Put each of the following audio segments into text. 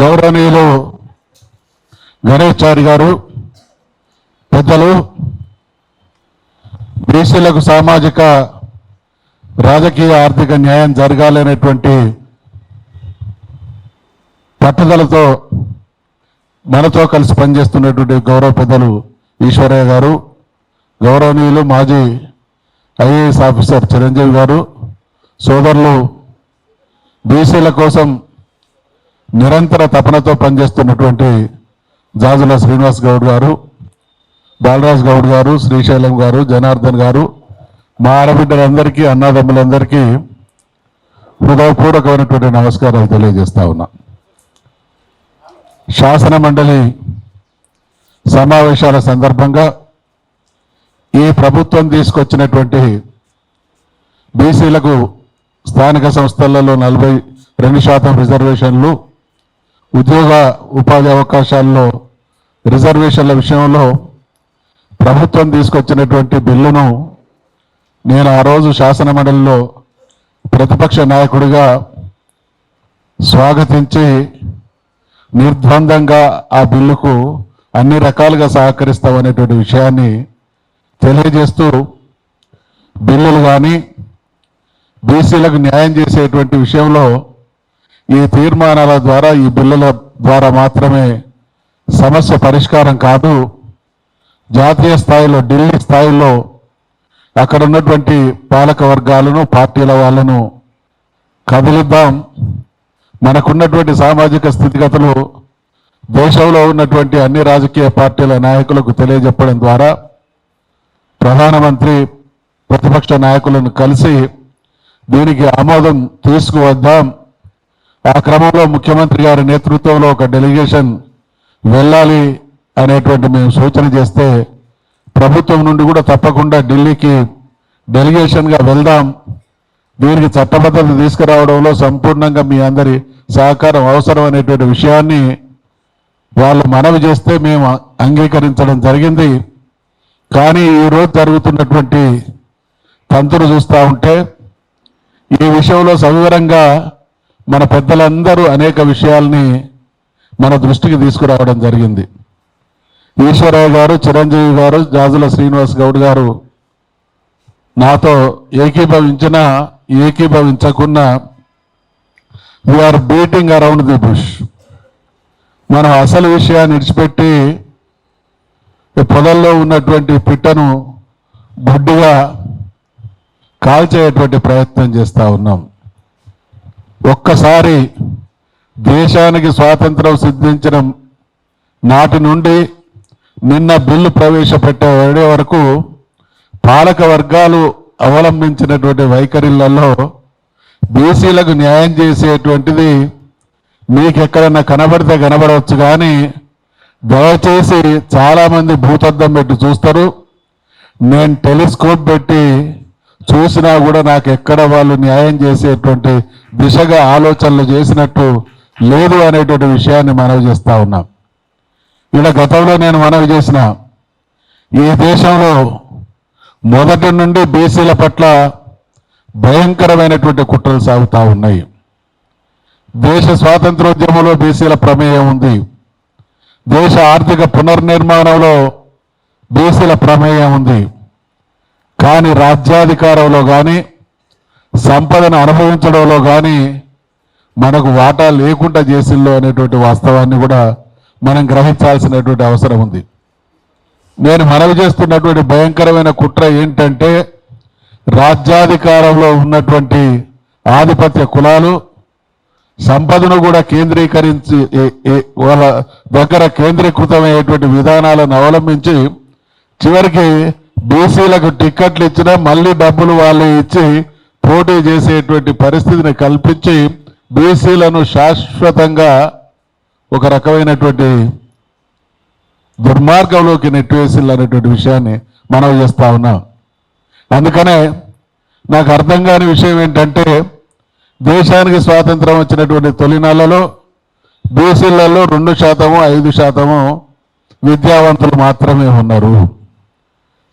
గౌరవనీయులు గణేష్ చారి గారు పెద్దలు బీసీలకు సామాజిక రాజకీయ ఆర్థిక న్యాయం జరగాలనేటువంటి పట్టుదలతో మనతో కలిసి పనిచేస్తున్నటువంటి గౌరవ పెద్దలు ఈశ్వరయ్య గారు గౌరవనీయులు మాజీ ఐఏఎస్ ఆఫీసర్ చిరంజీవి గారు సోదరులు బీసీల కోసం నిరంతర తపనతో పనిచేస్తున్నటువంటి జాజుల శ్రీనివాస్ గౌడ్ గారు బాలరాజ్ గౌడ్ గారు శ్రీశైలం గారు జనార్దన్ గారు మా ఆడబిడ్డలందరికీ అన్నదమ్ములందరికీ హృదయపూర్వకమైనటువంటి నమస్కారాలు తెలియజేస్తా ఉన్నా. శాసన మండలి సమావేశాల సందర్భంగా ఈ ప్రభుత్వం తీసుకొచ్చినటువంటి బీసీలకు స్థానిక సంస్థలలో నలభై రెండు శాతం రిజర్వేషన్లు ఉద్యోగ ఉపాధి అవకాశాల్లో రిజర్వేషన్ల విషయంలో ప్రభుత్వం తీసుకొచ్చినటువంటి బిల్లును నేను ఆ రోజు శాసన మండలిలో ప్రతిపక్ష నాయకుడిగా స్వాగతించి నిర్ద్వందంగా ఆ బిల్లుకు అన్ని రకాలుగా సహకరిస్తామనేటువంటి విషయాన్ని తెలియజేస్తూ బిల్లులు కానీ బీసీలకు న్యాయం చేసేటువంటి విషయంలో ఈ తీర్మానాల ద్వారా ఈ బిల్లుల ద్వారా మాత్రమే సమస్య పరిష్కారం కాదు. జాతీయ స్థాయిలో ఢిల్లీ స్థాయిలో అక్కడ ఉన్నటువంటి పాలక వర్గాలను పార్టీల వాళ్ళను కదిలిద్దాం. మనకున్నటువంటి సామాజిక స్థితిగతులు దేశంలో ఉన్నటువంటి అన్ని రాజకీయ పార్టీల నాయకులకు తెలియజెప్పడం ద్వారా ప్రధానమంత్రి ప్రతిపక్ష నాయకులను కలిసి దీనికి ఆమోదం తీసుకువద్దాం. ఆ క్రమంలో ముఖ్యమంత్రి గారి నేతృత్వంలో ఒక డెలిగేషన్ వెళ్ళాలి అనేటువంటి మేము సూచన చేస్తే ప్రభుత్వం నుండి కూడా తప్పకుండా ఢిల్లీకి డెలిగేషన్గా వెళ్దాం. దీనికి చట్టబద్ధత తీసుకురావడంలో సంపూర్ణంగా మీ అందరి సహకారం అవసరం అనేటువంటి విషయాన్ని వాళ్ళు మనవి చేస్తే మేము అంగీకరించడం జరిగింది. కానీ ఈరోజు జరుగుతున్నటువంటి తంతులు చూస్తూ ఉంటే ఈ విషయంలో సవివరంగా మన పెద్దలందరూ అనేక విషయాల్ని మన దృష్టికి తీసుకురావడం జరిగింది. ఈశ్వరయ్య గారు చిరంజీవి గారు జాజుల శ్రీనివాస్ గౌడ్ గారు నాతో ఏకీభవించిన ఏకీభవించకున్నా we're beating around the bush మనం అసలు విషయాన్ని విడిచిపెట్టి పొదల్లో ఉన్నటువంటి పిట్టను బొడ్డుగా కాల్చేటువంటి ప్రయత్నం చేస్తూ ఉన్నాం. ఒక్కసారి దేశానికి స్వాతంత్రం సిద్ధించిన నాటి నుండి నిన్న బిల్లు ప్రవేశపెట్టే వరకు పాలక వర్గాలు అవలంబించినటువంటి వైఖరిలలో బీసీలకు న్యాయం చేసేటువంటిది మీకు ఎక్కడన్నా కనబడితే కనబడవచ్చు కానీ దయచేసి చాలామంది భూతద్దం పెట్టి చూస్తారు. నేను టెలిస్కోప్ పెట్టి చూసినా కూడా నాకు ఎక్కడ వాళ్ళు న్యాయం చేసేటువంటి దిశగా ఆలోచనలు చేసినట్టు లేదు అనేటువంటి విషయాన్ని మనవి చేస్తూ ఉన్నాం. ఇలా గతంలో నేను మనవి చేసిన ఈ దేశంలో మొదటి నుండి బీసీల పట్ల భయంకరమైనటువంటి కుట్రలు సాగుతూ ఉన్నాయి. దేశ స్వాతంత్రోద్యమంలో బీసీల ప్రమేయం ఉంది. దేశ ఆర్థిక పునర్నిర్మాణంలో బీసీల ప్రమేయం ఉంది. కానీ రాజ్యాధికారంలో కానీ సంపదను అనుభవించడంలో కానీ మనకు వాటా లేకుండా చేసిల్లో అనేటువంటి వాస్తవాన్ని కూడా మనం గ్రహించాల్సినటువంటి అవసరం ఉంది. నేను మనవి చేస్తున్నటువంటి భయంకరమైన కుట్ర ఏంటంటే రాజ్యాధికారంలో ఉన్నటువంటి ఆధిపత్య కులాలు సంపదను కూడా కేంద్రీకరించి వాళ్ళ దగ్గర కేంద్రీకృతమయ్యేటువంటి విధానాలను అవలంబించి చివరికి బీసీలకు టిక్కెట్లు ఇచ్చినా మళ్ళీ డబ్బులు వాళ్ళే ఇచ్చి పోటీ చేసేటువంటి పరిస్థితిని కల్పించి బీసీలను శాశ్వతంగా ఒక రకమైనటువంటి దుర్మార్గంలోకి నెట్టివేసిల్లు అనేటువంటి విషయాన్ని మనం చేస్తా ఉన్నాం. అందుకనే నాకు అర్థం కాని విషయం ఏంటంటే దేశానికి స్వాతంత్రం వచ్చినటువంటి తొలినాళ్ళలో బీసీలలో రెండు శాతము ఐదు శాతము విద్యావంతులు మాత్రమే ఉన్నారు.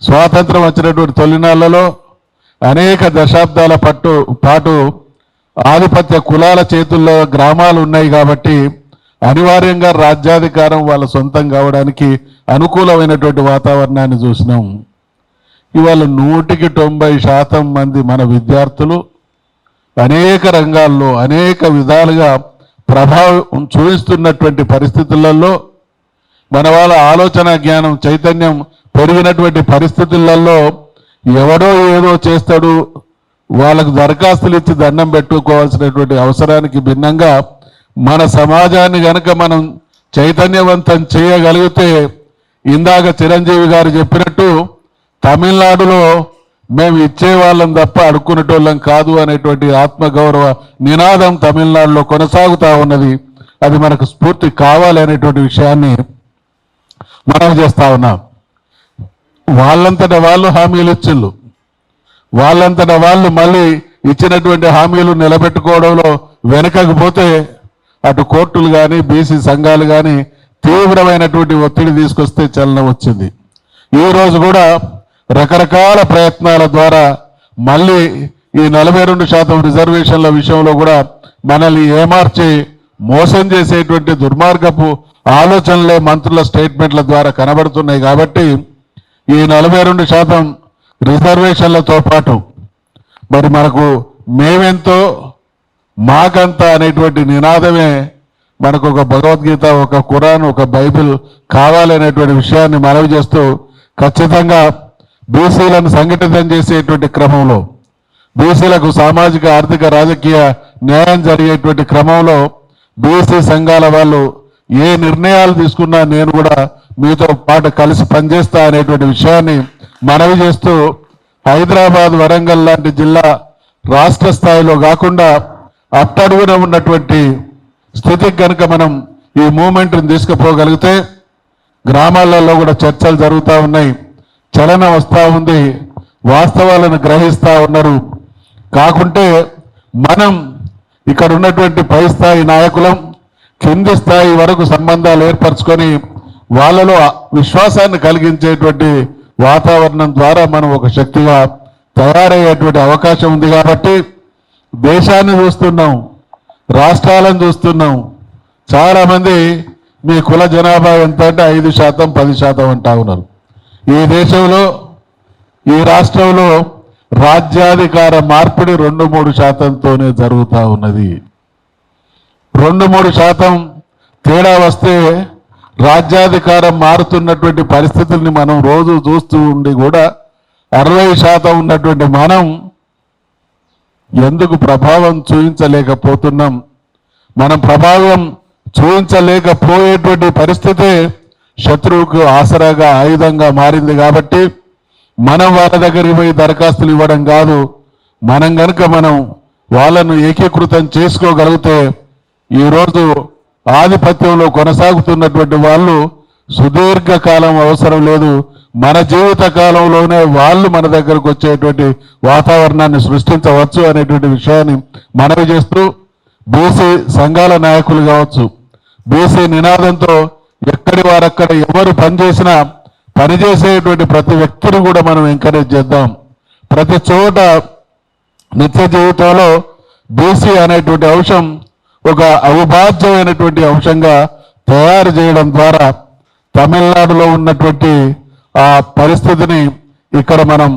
స్వాతంత్రం వచ్చినటువంటి తొలినాళ్ళలో అనేక దశాబ్దాల పట్టు పాటు ఆధిపత్య కులాల చేతుల్లో గ్రామాలు ఉన్నాయి కాబట్టి అనివార్యంగా రాజ్యాధికారం వాళ్ళ సొంతం కావడానికి అనుకూలమైనటువంటి వాతావరణాన్ని చూసినాం. ఇవాళ నూటికి తొంభై శాతం మంది మన విద్యార్థులు అనేక రంగాల్లో అనేక విధాలుగా ప్రభావం చూపిస్తున్నటువంటి పరిస్థితులలో మన వాళ్ళ ఆలోచన జ్ఞానం చైతన్యం పెరిగినటువంటి పరిస్థితులలో ఎవడో ఏదో చేస్తాడు వాళ్ళకు దరఖాస్తులు ఇచ్చి దండం పెట్టుకోవాల్సినటువంటి అవసరానికి భిన్నంగా మన సమాజాన్ని గనక మనం చైతన్యవంతం చేయగలిగితే ఇందాక చిరంజీవి గారు చెప్పినట్టు తమిళనాడులో మేము ఇచ్చే వాళ్ళం తప్ప అడుక్కునేటోళ్ళం కాదు అనేటువంటి ఆత్మగౌరవ నినాదం తమిళనాడులో కొనసాగుతా ఉన్నది. అది మనకు స్ఫూర్తి కావాలి అనేటువంటి విషయాన్ని మనం చేస్తా ఉన్నాం. వాళ్ళంతట వాళ్ళు హామీలు ఇచ్చిళ్ళు వాళ్ళంతట వాళ్ళు మళ్ళీ ఇచ్చినటువంటి హామీలు నిలబెట్టుకోవడంలో వెనకకపోతే అటు కోర్టులు కానీ బీసీ సంఘాలు కానీ తీవ్రమైనటువంటి ఒత్తిడి తీసుకొస్తే చలనం వచ్చింది. ఈ రోజు కూడా రకరకాల ప్రయత్నాల ద్వారా మళ్ళీ ఈ నలభై రెండు శాతం రిజర్వేషన్ల విషయంలో కూడా మనల్ని ఏమార్చి మోసం చేసేటువంటి దుర్మార్గపు ఆలోచనలే మంత్రుల స్టేట్మెంట్ల ద్వారా కనబడుతున్నాయి కాబట్టి ఈ నలభై రెండు శాతం రిజర్వేషన్లతో పాటు మరి మనకు మేమెంతో మాకంత అనేటువంటి నినాదమే మనకు ఒక భగవద్గీత ఒక ఖురాన్ ఒక బైబిల్ కావాలనేటువంటి విషయాన్ని మనవి చేస్తూ ఖచ్చితంగా బీసీలను సంఘటితం చేసేటువంటి క్రమంలో బీసీలకు సామాజిక ఆర్థిక రాజకీయ న్యాయం జరిగేటువంటి క్రమంలో బీసీ సంఘాల వాళ్ళు ఏ నిర్ణయాలు తీసుకున్నా నేను కూడా మీతో పాటు కలిసి పనిచేస్తా అనేటువంటి విషయాన్ని మనవి చేస్తూ హైదరాబాద్ వరంగల్ లాంటి జిల్లా రాష్ట్ర స్థాయిలో కాకుండా అట్టడుగున ఉన్నటువంటి స్థితికి కనుక మనం ఈ మూమెంట్ని తీసుకుపోగలిగితే గ్రామాలలో కూడా చర్చలు జరుగుతూ ఉన్నాయి చలనం వస్తూ ఉంది వాస్తవాలను గ్రహిస్తూ ఉన్నారు. కాకుంటే మనం ఇక్కడ ఉన్నటువంటి పై స్థాయి నాయకులం కింది స్థాయి వరకు సంబంధాలు ఏర్పరచుకొని వాళ్ళలో విశ్వాసాన్ని కలిగించేటువంటి వాతావరణం ద్వారా మనం ఒక శక్తిగా తయారయ్యేటువంటి అవకాశం ఉంది కాబట్టి దేశాన్ని చూస్తున్నాం రాష్ట్రాలను చూస్తున్నాం. చాలామంది మీ కుల జనాభా ఎంత అంటే ఐదు శాతం పది శాతం అంటా ఉన్నారు. ఈ దేశంలో ఈ రాష్ట్రంలో రాజ్యాధికార మార్పిడి రెండు మూడు శాతంతోనే జరుగుతూ ఉన్నది. రెండు మూడు శాతం తేడా వస్తే రాజ్యాధికారం మారుతున్నటువంటి పరిస్థితుల్ని మనం రోజు చూస్తూ ఉండి కూడా అరవై శాతం ఉన్నటువంటి మనం ఎందుకు ప్రభావం చూపించలేకపోతున్నాం మనం ప్రభావం చూపించలేకపోయేటువంటి పరిస్థితి శత్రువుకు ఆసరాగా ఆయుధంగా మారింది కాబట్టి మనం వాళ్ళ దగ్గరికి పోయి దరఖాస్తులు ఇవ్వడం కాదు. మనం గనుక మనం వాళ్ళను ఏకీకృతం చేసుకోగలిగితే ఈరోజు ఆధిపత్యంలో కొనసాగుతున్నటువంటి వాళ్ళు సుదీర్ఘ కాలం అవసరం లేదు. మన జీవిత కాలంలోనే వాళ్ళు మన దగ్గరకు వచ్చేటువంటి వాతావరణాన్ని సృష్టించవచ్చు అనేటువంటి విషయాన్ని మనవి చేస్తూ బీసీ సంఘాల నాయకులు కావచ్చు బీసీ నినాదంతో ఎక్కడి వారక్కడ ఎవరు పనిచేసినా పనిచేసేటువంటి ప్రతి వ్యక్తిని కూడా మనం ఎంకరేజ్ చేద్దాం. ప్రతి చోట నిత్య జీవితంలో బీసీ అనేటువంటి అంశం ఒక అవిభాజ్యమైనటువంటి అంశంగా తయారు చేయడం ద్వారా తమిళనాడులో ఉన్నటువంటి ఆ పరిస్థితిని ఇక్కడ మనం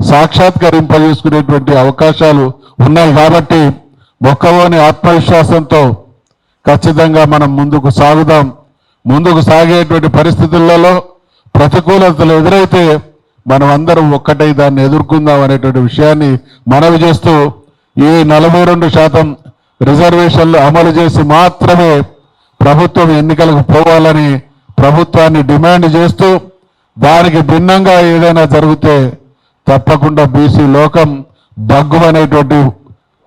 సాక్షాత్కరింపజేసుకునేటువంటి అవకాశాలు ఉన్నాయి కాబట్టి మొక్కలోని ఆత్మవిశ్వాసంతో ఖచ్చితంగా మనం ముందుకు సాగుదాం. ముందుకు సాగేటువంటి పరిస్థితులలో ప్రతికూలతలు ఎదురైతే మనం అందరం ఒక్కటై దాన్ని ఎదుర్కొందాం అనేటువంటి విషయాన్ని మనవి చేస్తూ ఈ నలభై రెండు శాతం రిజర్వేషన్లు అమలు చేసి మాత్రమే ప్రభుత్వం ఎన్నికలకు పోవాలని ప్రభుత్వాన్ని డిమాండ్ చేస్తూ దానికి భిన్నంగా ఏదైనా జరిగితే తప్పకుండా బీసీ లోకం దగ్గుమనేటువంటి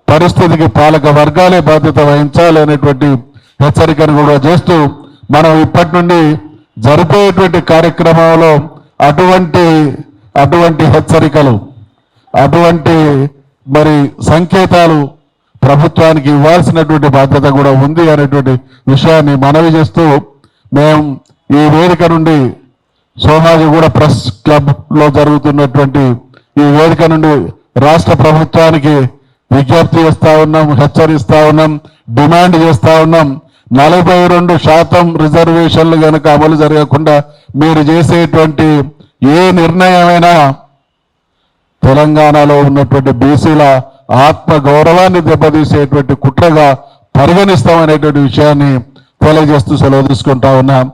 పరిస్థితికి పాలక వర్గాలే బాధ్యత వహించాలి అనేటువంటి హెచ్చరికను కూడా చేస్తూ మనం ఇప్పటి నుండి జరిపేటువంటి కార్యక్రమంలో అటువంటి అటువంటి హెచ్చరికలు అటువంటి మరి సంకేతాలు ప్రభుత్వానికి ఇవ్వాల్సినటువంటి బాధ్యత కూడా ఉంది అనేటువంటి విషయాన్ని మనవి చేస్తూ మేము ఈ వేదిక నుండి సోమాజిగూడ ప్రెస్ క్లబ్లో జరుగుతున్నటువంటి ఈ వేదిక నుండి రాష్ట్ర ప్రభుత్వానికి విజ్ఞప్తి చేస్తా ఉన్నాం హెచ్చరిస్తా ఉన్నాం డిమాండ్ చేస్తా ఉన్నాం. నలభై రెండు శాతం రిజర్వేషన్లు కనుక అమలు జరగకుండా మీరు చేసేటువంటి ఏ నిర్ణయమైనా తెలంగాణలో ఉన్నటువంటి బీసీల ఆత్మ గౌరవాన్ని దెబ్బతీసేటువంటి కుట్రగా పరిగణిస్తామనేటువంటి విషయాన్ని తెలియజేస్తూ సెలవు తీసుకుంటా ఉన్నాం.